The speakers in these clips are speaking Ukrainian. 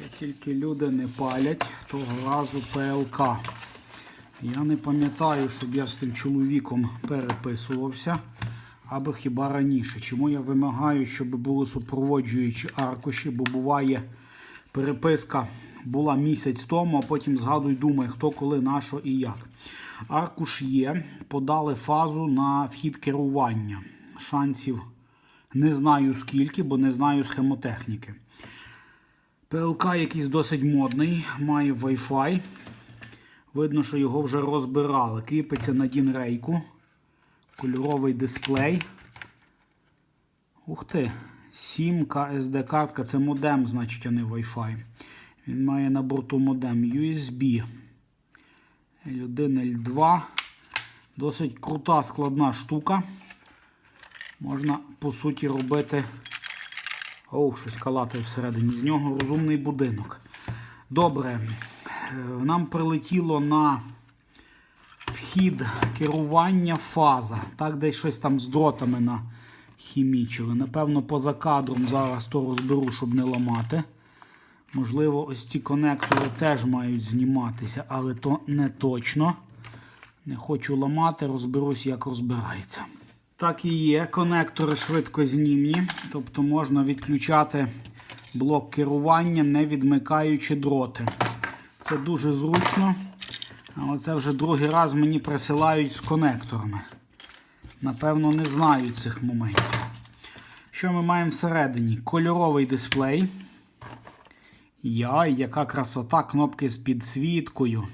Що тільки люди не палять, того разу ПЛК. Я не пам'ятаю, щоб я з тим чоловіком переписувався, або хіба раніше. Чому я вимагаю, щоб були супроводжуючі аркуші, бо буває переписка була місяць тому, а потім згадуй, думай, хто, коли, на що і як. Аркуш є, подали фазу на вхід керування. Шансів не знаю скільки, бо не знаю схемотехніки. ПЛК якийсь досить модний, має Wi-Fi. Видно, що його вже розбирали. Кріпиться на дінрейку. Кольоровий дисплей. Ух ти. Сімка, SD-картка, це модем, значить, а не Wi-Fi. Він має на борту модем USB. L1, L2. Досить крута складна штука. Можна, по суті, робити. Оу, щось калатає всередині. З нього розумний будинок. Добре. Е, Нам прилетіло на вхід керування фаза. Так, десь щось там з дротами нахімічили. Напевно, поза кадром зараз то розберу, щоб не ламати. Можливо, ось ці конектори теж мають зніматися, але то не точно. Не хочу ламати, розберусь, як розбирається. Так і є. Конектори швидко знімні, тобто можна відключати блок керування, не відмикаючи дроти. Це дуже зручно. Але це вже другий раз мені присилають з конекторами. Напевно, не знають цих моментів. Що ми маємо всередині? Кольоровий дисплей. Яй, яка красота, кнопки з підсвіткою.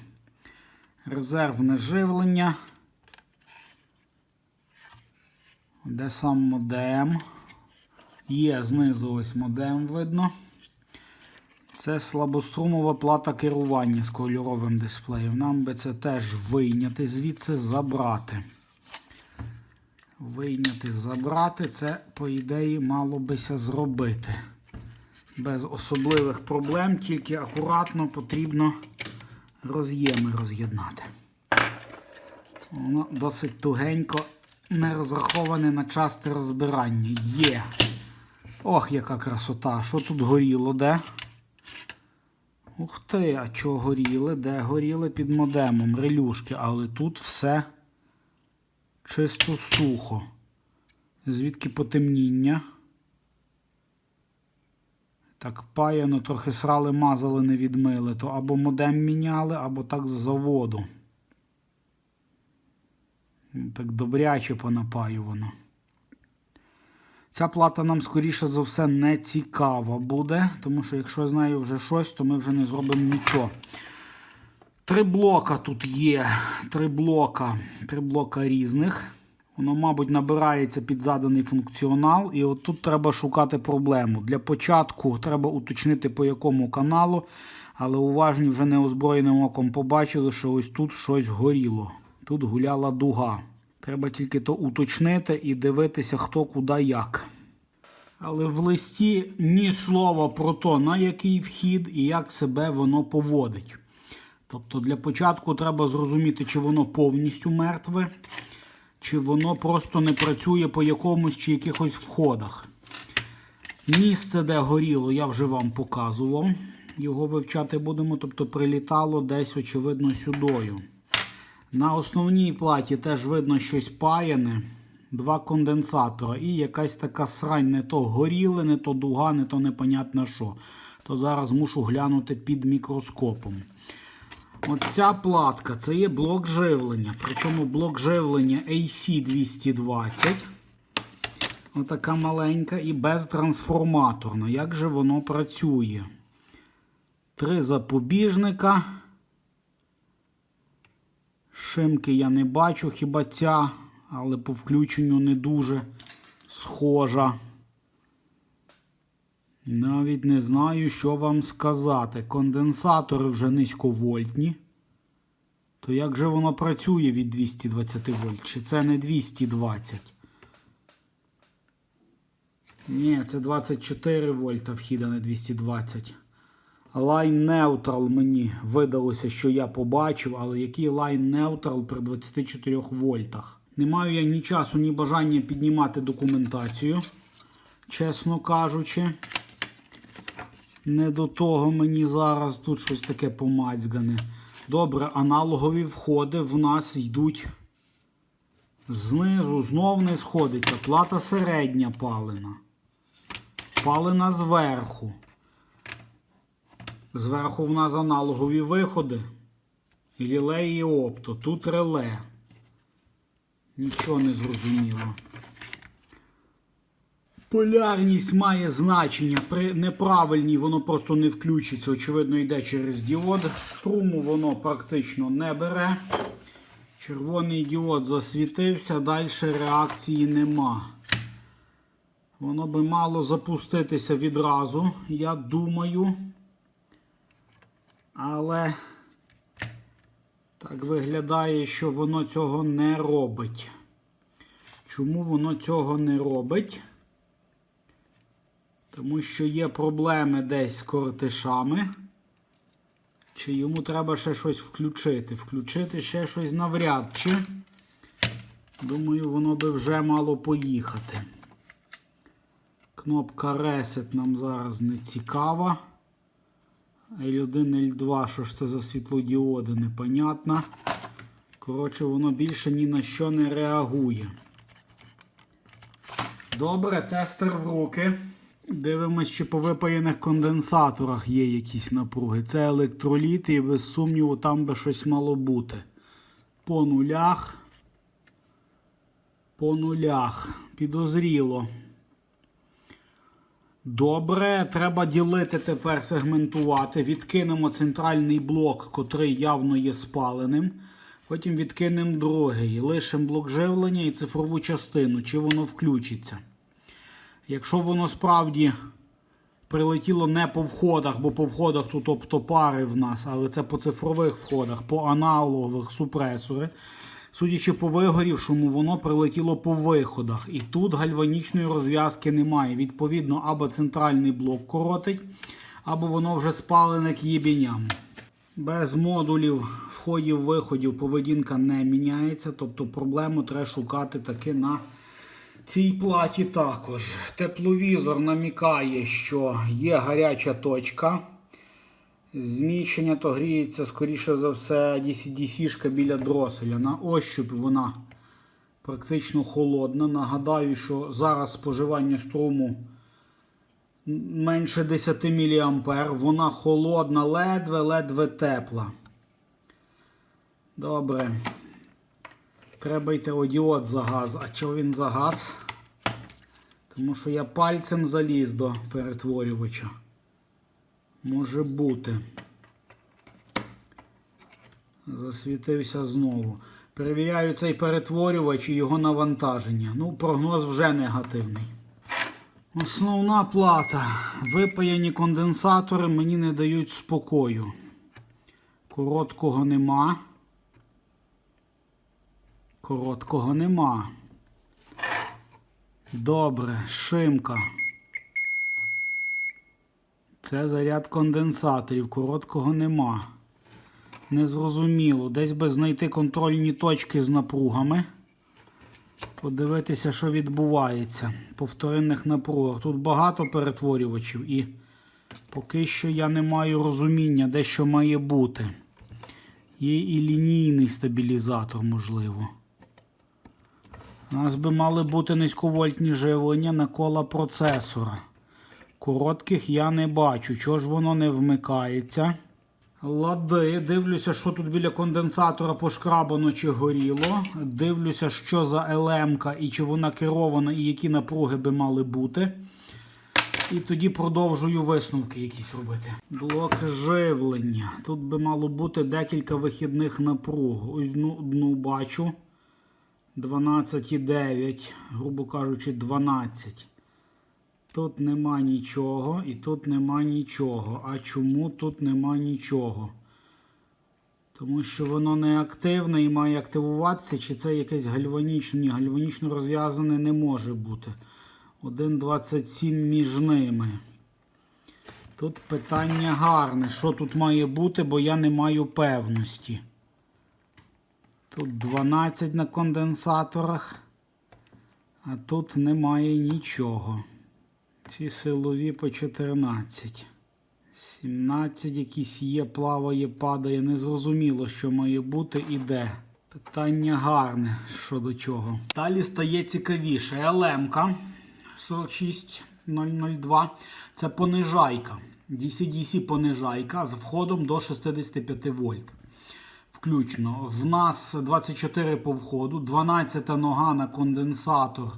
Резервне живлення. Де сам модем? Є знизу ось модем видно. Це слабострумова плата керування з кольоровим дисплеєм. Нам би це теж вийняти, звідси забрати. Вийняти, забрати, це, по ідеї, мало бися зробити. Без особливих проблем, тільки акуратно потрібно роз'єми роз'єднати. Воно досить тугенько не розраховане на часте розбирання. Є. Ох, яка красота! Що тут горіло, де? Ух ти, а чого горіли? Де горіли під модемом? Релюшки, але тут все чисто сухо. Звідки потемніння? Так паяно, трохи срали, мазали, не відмили. То або модем міняли, або так з заводу. Так добряче понапаювано. Ця плата нам, скоріше за все, не цікава буде, тому що якщо з нею вже щось, то ми вже не зробимо нічого. Три блока тут є. Три блока, три блока різних. Воно, мабуть, набирається під заданий функціонал. І от тут треба шукати проблему. Для початку треба уточнити, по якому каналу, але уважні вже неозброєним оком побачили, що ось тут щось горіло. Тут гуляла дуга. Треба тільки то уточнити і дивитися, хто куди як. Але в листі ні слова про то, на який вхід і як себе воно поводить. Тобто для початку треба зрозуміти, чи воно повністю мертве, чи воно просто не працює по якомусь чи якихось входах. Місце, де горіло, я вже вам показував. Його вивчати будемо, тобто прилітало десь, очевидно, сюдою. На основній платі теж видно щось паяне. Два конденсатора і якась така срань, не то горіле, не то дуга, не то непонятно що. То зараз мушу глянути під мікроскопом. От ця платка це є блок живлення. Причому блок живлення AC220. Отака маленька і безтрансформаторна. Як же воно працює? Три запобіжника. Шимки я не бачу, хіба ця, але по включенню не дуже схожа. Навіть не знаю, що вам сказати. Конденсатори вже низьковольтні. То як же воно працює від 220 вольт? Чи це не 220? Ні, це 24 вольта вхід, а не 220. Line Neutral мені видалося, що я побачив, але який Line Neutral при 24 вольтах? Не маю я ні часу, ні бажання піднімати документацію, чесно кажучи. Не до того мені зараз тут щось таке помацьгане. Добре, аналогові входи в нас йдуть знизу, знов не сходиться. Плата середня палена. Палена зверху. Зверху в нас аналогові виходи. Реле і опто. Тут реле. Нічого не зрозуміло. Полярність має значення. При неправильній воно просто не включиться. Очевидно, йде через діод. Струму воно практично не бере. Червоний діод засвітився, далі реакції нема. Воно би мало запуститися відразу, я думаю. Але так виглядає, що воно цього не робить. Чому воно цього не робить? Тому що є проблеми десь з коротишами. Чи йому треба ще щось включити? Включити ще щось навряд чи. Думаю, воно би вже мало поїхати. Кнопка Reset нам зараз не цікава. L1, L2, що ж це за світлодіоди, непонятно. Коротше, воно більше ні на що не реагує. Добре, тестер в руки. Дивимось, чи по випаяних конденсаторах є якісь напруги. Це електроліти і без сумніву там би щось мало бути. По нулях. По нулях. Підозріло. Добре, треба ділити тепер, сегментувати. Відкинемо центральний блок, котрий явно є спаленим. Потім відкинемо другий. Лишимо блок живлення і цифрову частину, чи воно включиться. Якщо воно справді прилетіло не по входах, бо по входах тут оптопари в нас, але це по цифрових входах, по аналогових супресори. Судячи по вигорівшому, воно прилетіло по виходах. І тут гальванічної розв'язки немає. Відповідно, або центральний блок коротить, або воно вже спалене к єбіням. Без модулів входів-виходів поведінка не міняється, тобто проблему треба шукати таки на цій платі також. Тепловізор намікає, що є гаряча точка. Зміщення то гріється, скоріше за все, DC-DC біля дроселя. На ощупь вона практично холодна. Нагадаю, що зараз споживання струму менше 10 мА. Вона холодна, ледве-ледве тепла. Добре. Треба йти одіод за газ. А чого він за газ? Тому що я пальцем заліз до перетворювача. Може бути. Засвітився знову. Перевіряю цей перетворювач і його навантаження. Ну, прогноз вже негативний. Основна плата. Випаяні конденсатори мені не дають спокою. Короткого нема. Короткого нема. Добре, шимка. Це заряд конденсаторів. Короткого нема. Незрозуміло. Десь би знайти контрольні точки з напругами. Подивитися, що відбувається по вторинних напругах. Тут багато перетворювачів і поки що я не маю розуміння, де що має бути. Є і лінійний стабілізатор, можливо. У нас би мали бути низьковольтні живлення на кола процесора. Коротких я не бачу. Чого ж воно не вмикається? Лади, дивлюся, що тут біля конденсатора пошкрабано чи горіло. Дивлюся, що за елемка і чи вона керована, і які напруги би мали бути. І тоді продовжую висновки якісь робити. Блок живлення. Тут би мало бути декілька вихідних напруг. Ось одну, одну бачу. 12,9, грубо кажучи, 12. Тут нема нічого і тут нема нічого. А чому тут нема нічого? Тому що воно не активне і має активуватися, чи це якесь гальванічне? Ні, гальванічно розв'язане не може бути. 1,27 між ними. Тут питання гарне. Що тут має бути, бо я не маю певності. Тут 12 на конденсаторах, а тут немає нічого. Ці силові по 14. 17 якийсь є, плаває, падає. Незрозуміло, що має бути і де. Питання гарне щодо чого. Далі стає цікавіше. Елемка 46002. Це понижайка. DC-DC понижайка з входом до 65 вольт. Включно. В нас 24 по входу, 12 нога на конденсатор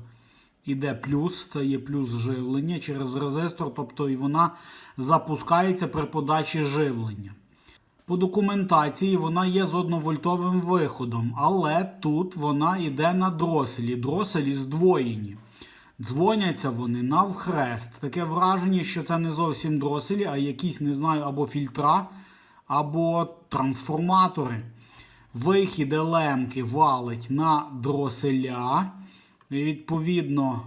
іде плюс, це є плюс живлення через резистор, тобто і вона запускається при подачі живлення. По документації вона є з одновольтовим виходом, але тут вона йде на дроселі. Дроселі здвоєні. Дзвоняться вони навхрест. Таке враження, що це не зовсім дроселі, а якісь, не знаю, або фільтра, або трансформатори. Вихід елемки валить на дроселя. Відповідно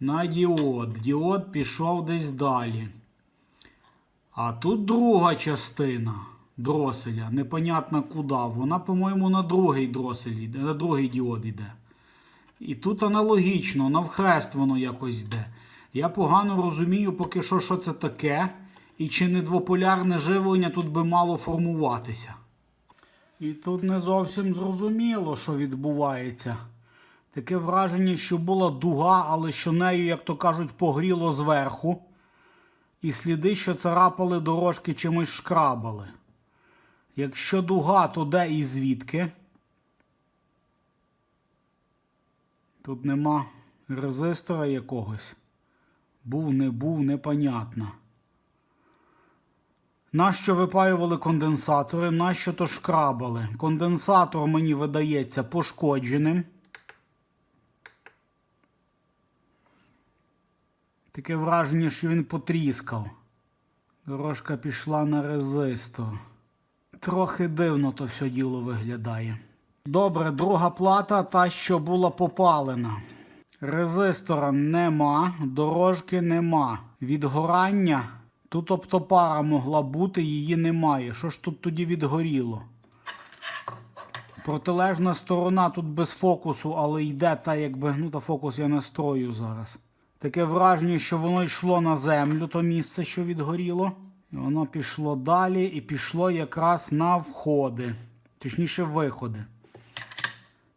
на діод. Діод пішов десь далі. А тут друга частина дроселя, непонятно куди. Вона, по-моєму, на другий дросель на другий діод йде. І тут аналогічно, навхрест воно якось йде. Я погано розумію, поки що, що це таке, і чи не двополярне живлення тут би мало формуватися. І тут не зовсім зрозуміло, що відбувається. Таке враження, що була дуга, але що нею, як то кажуть, погріло зверху. І сліди, що царапали дорожки чимось шкрабали. Якщо дуга, то де і звідки? Тут нема резистора якогось. Був, не був, непонятно. Нащо випаювали конденсатори? Нащо то шкрабали? Конденсатор мені видається пошкодженим. Таке враження, що він потріскав. Дорожка пішла на резистор. Трохи дивно то все діло виглядає. Добре, друга плата, та, що була попалена. Резистора нема, дорожки нема. Відгорання. Тут оптопара могла бути, її немає. Що ж тут тоді відгоріло? Протилежна сторона тут без фокусу, але йде та якби. Ну та фокус я настрою зараз. Таке враження, що воно йшло на землю, то місце, що відгоріло. І воно пішло далі і пішло якраз на входи, точніше, виходи.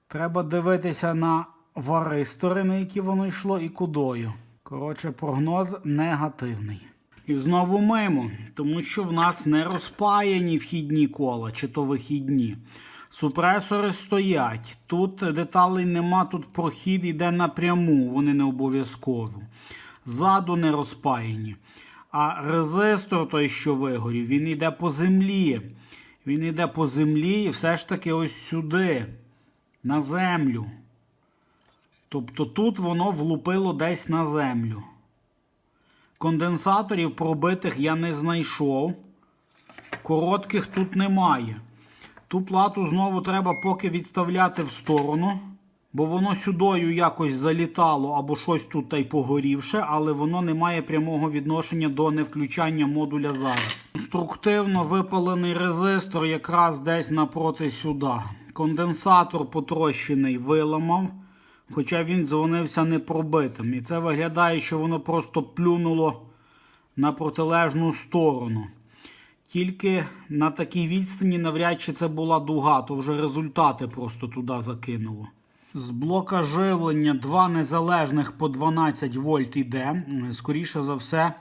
Треба дивитися на варистори, на які воно йшло, і кудою. Коротше, прогноз негативний. І знову мимо, тому що в нас не розпаяні вхідні кола, чи то вихідні. Супресори стоять. Тут деталей нема, тут прохід йде напряму, вони не обов'язкові. Ззаду не розпаяні. А резистор, той, що вигорів, він йде по землі. Він йде по землі і все ж таки ось сюди, на землю. Тобто тут воно влупило десь на землю. Конденсаторів пробитих я не знайшов. Коротких тут немає. Ту плату знову треба поки відставляти в сторону, бо воно сюдою якось залітало або щось тут та й погорівше, але воно не має прямого відношення до невключання модуля зараз. Конструктивно випалений резистор якраз десь напроти сюди. Конденсатор потрощений виламав, хоча він дзвонився непробитим. І це виглядає, що воно просто плюнуло на протилежну сторону. Тільки на такій відстані навряд чи це була дуга, то вже результати просто туди закинуло. З блока живлення два незалежних по 12 вольт іде, скоріше за все,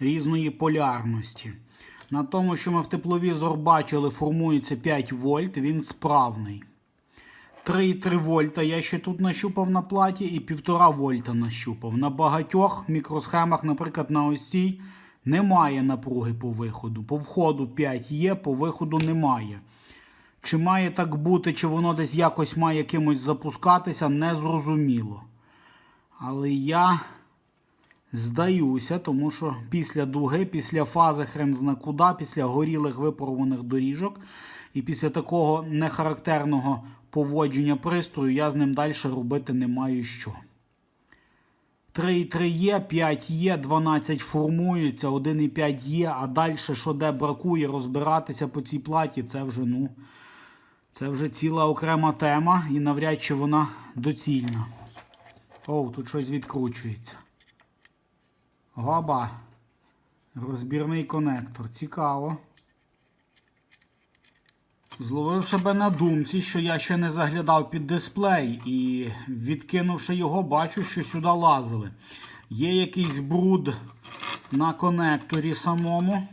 різної полярності. На тому, що ми в тепловізор бачили, формується 5 вольт, він справний. 3,3 вольта я ще тут нащупав на платі і 1,5 вольта нащупав. На багатьох мікросхемах, наприклад, на ось цій, немає напруги по виходу. По входу 5 є, по виходу немає. Чи має так бути, чи воно десь якось має якимось запускатися, не зрозуміло. Але я здаюся, тому що після дуги, після фази хрен куди, після горілих випарованих доріжок і після такого нехарактерного поводження пристрою я з ним далі робити не маю що. 3,3 є, 5 є, 12 формується, 1,5 є, а далі, що де бракує, розбиратися по цій платі, це вже, ну, це вже ціла окрема тема і навряд чи вона доцільна. О, тут щось відкручується. Гоба. Розбірний конектор. Цікаво. Зловив себе на думці, що я ще не заглядав під дисплей, і відкинувши його, бачу, що сюди лазили. Є якийсь бруд на конекторі самому.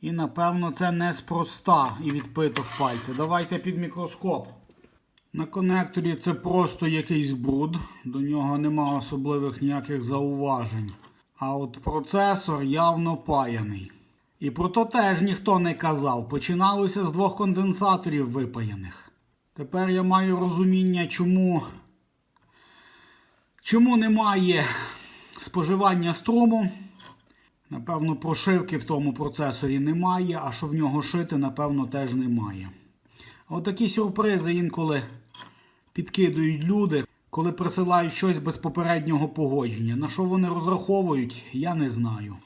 І напевно це неспроста і відпиток пальця. Давайте під мікроскоп. На конекторі це просто якийсь бруд, до нього нема особливих ніяких зауважень. А от процесор явно паяний. І про то теж ніхто не казав. Починалося з двох конденсаторів випаяних. Тепер я маю розуміння, чому, чому немає споживання струму. Напевно, прошивки в тому процесорі немає, а що в нього шити, напевно, теж немає. А от такі сюрпризи інколи підкидують люди, коли присилають щось без попереднього погодження. На що вони розраховують, я не знаю.